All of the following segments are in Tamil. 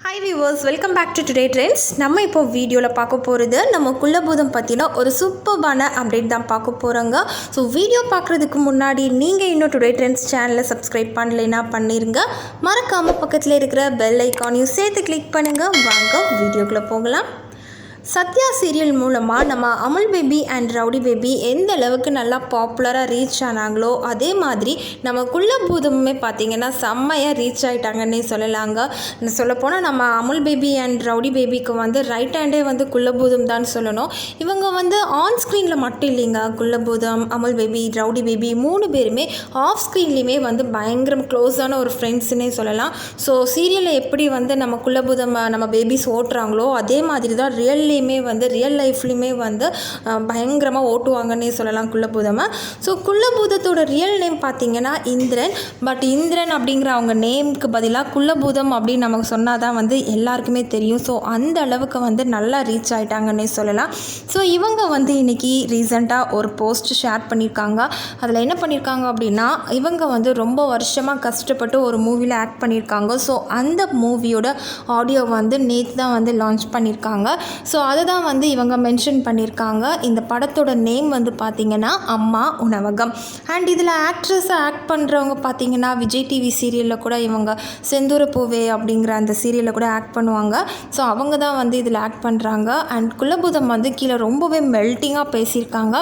Hi viewers welcome back to today trends நம்ம இப்போ வீடியோவில் பார்க்க போகிறது நம்ம குள்ளபூதம் பற்றின ஒரு சூப்பர்பான அப்டேட் தான் பார்க்க போகிறோங்க ஸோ வீடியோ பார்க்குறதுக்கு முன்னாடி நீங்கள் இன்னும் டுடே ட்ரெண்ட்ஸ் சேனலை சப்ஸ்கிரைப் பண்ணலைன்னா பண்ணிடுங்க மறக்காமல் பக்கத்தில் இருக்கிற பெல் ஐக்கானையும் சேர்த்து கிளிக் பண்ணுங்கள் வாங்க வீடியோக்குள்ளே போகலாம். சத்யா சீரியல் மூலமாக நம்ம Amul baby and rowdy baby எந்த அளவுக்கு நல்லா பாப்புலராக ரீச் ஆனாங்களோ அதே மாதிரி நம்ம குள்ளபூதமுமே பார்த்திங்கன்னா செம்மையாக ரீச் ஆகிட்டாங்கன்னே சொல்லலாங்க. சொல்லப்போனால் நம்ம அமுல் பேபி அண்ட் ரவுடி பேபிக்கு வந்து ரைட் ஹேண்டே வந்து குள்ளபூதம் தான் சொல்லணும். இவங்க வந்து ஆன் ஸ்க்ரீனில் மட்டும் இல்லைங்க. குள்ளபூதம் அமுல் பேபி ரவுடி பேபி மூணு பேருமே ஆஃப் ஸ்க்ரீன்லேயுமே வந்து பயங்கரம் க்ளோஸான ஒரு ஃப்ரெண்ட்ஸ்னே சொல்லலாம். ஸோ சீரியலில் எப்படி வந்து நம்ம குள்ளபூதம் நம்ம பேபிஸ் ஓட்டுறாங்களோ அதே மாதிரி தான் ரியல்லி லைஃப்லேயுமே வந்து ரியல் லைஃப்லேயுமே வந்து பயங்கரமாக ஓட்டுவாங்கன்னே சொல்லலாம் குள்ளபூதமாக ஸோ குள்ளபூதத்தோட ரியல் நேம் பார்த்தீங்கன்னா இந்திரன். பட் இந்திரன் அப்படிங்கிற அவங்க நேமுக்கு பதிலாக குள்ளபூதம் அப்படின்னு நமக்கு சொன்னால் தான் வந்து எல்லாருக்குமே தெரியும். ஸோ அந்த அளவுக்கு வந்து நல்லா ரீச் ஆகிட்டாங்கன்னே சொல்லலாம். ஸோ இவங்க வந்து இன்றைக்கி ரீசெண்டாக ஒரு போஸ்ட் ஷேர் பண்ணியிருக்காங்க. அதில் என்ன பண்ணியிருக்காங்க அப்படின்னா இவங்க வந்து ரொம்ப வருஷமாக கஷ்டப்பட்டு ஒரு மூவியில் ஆக்ட் பண்ணியிருக்காங்க. ஸோ அந்த மூவியோட ஆடியோ வந்து நேற்று தான் வந்து லான்ச் பண்ணியிருக்காங்க. ஸோ அதை தான் வந்து இவங்க மென்ஷன் பண்ணியிருக்காங்க இந்த படத்தோட நேம் வந்து பார்த்திங்கன்னா அம்மா உணவகம். அண்ட் இதில் ஆக்ட்ரஸை ஆக்ட் பண்ணுறவங்க பார்த்திங்கன்னா விஜய் டிவி சீரியலில் கூட இவங்க செந்தூர பூவே அப்படிங்கிற அந்த சீரியலில் கூட ஆக்ட் பண்ணுவாங்க. ஸோ அவங்க தான் வந்து இதில் ஆக்ட் பண்ணுறாங்க அண்ட் குலபுதம் வந்து கீழே ரொம்பவே மெல்ட்டிங்காக பேசியிருக்காங்க.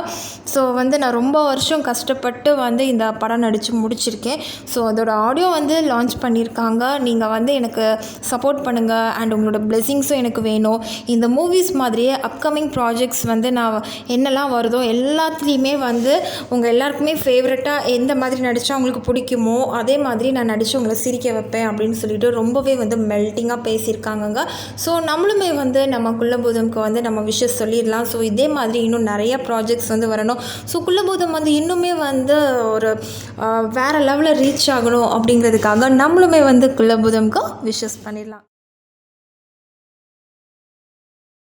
ஸோ வந்து நான் ரொம்ப வருஷம் கஷ்டப்பட்டு வந்து இந்த படம் நடித்து முடிச்சிருக்கேன். ஸோ அதோடய ஆடியோ வந்து லான்ச் பண்ணியிருக்காங்க நீங்கள் வந்து எனக்கு சப்போர்ட் பண்ணுங்கள் அண்ட் உங்களோட பிளெஸிங்ஸும் எனக்கு வேணும். இந்த மூவிஸ் மாதிரியே அப்கமிங் ப்ராஜெக்ட்ஸ் வந்து நான் என்னெல்லாம் வருதோ எல்லாத்துலேயுமே வந்து உங்கள் எல்லாருக்குமே ஃபேவரட்டாக எந்த மாதிரி நடித்தா உங்களுக்கு பிடிக்குமோ அதே மாதிரி நான் நடித்து உங்களை சிரிக்க வைப்பேன் அப்படின்னு சொல்லிட்டு ரொம்பவே வந்து மெல்ட்டிங்காக பேசியிருக்காங்கங்க. ஸோ நம்மளுமே வந்து நம்ம குள்ளபூதம்க்கு வந்து நம்ம விஷஸ் சொல்லிடலாம். ஸோ இதே மாதிரி இன்னும் நிறைய ப்ராஜெக்ட்ஸ் வந்து வரணும். ஸோ குள்ளபூதம் வந்து இன்னுமே வந்து ஒரு வேறு லெவலில் ரீச் ஆகணும் அப்படிங்கிறதுக்காக நம்மளுமே வந்து குள்ளபூதம்க்கு விஷஸ் பண்ணிடலாம்.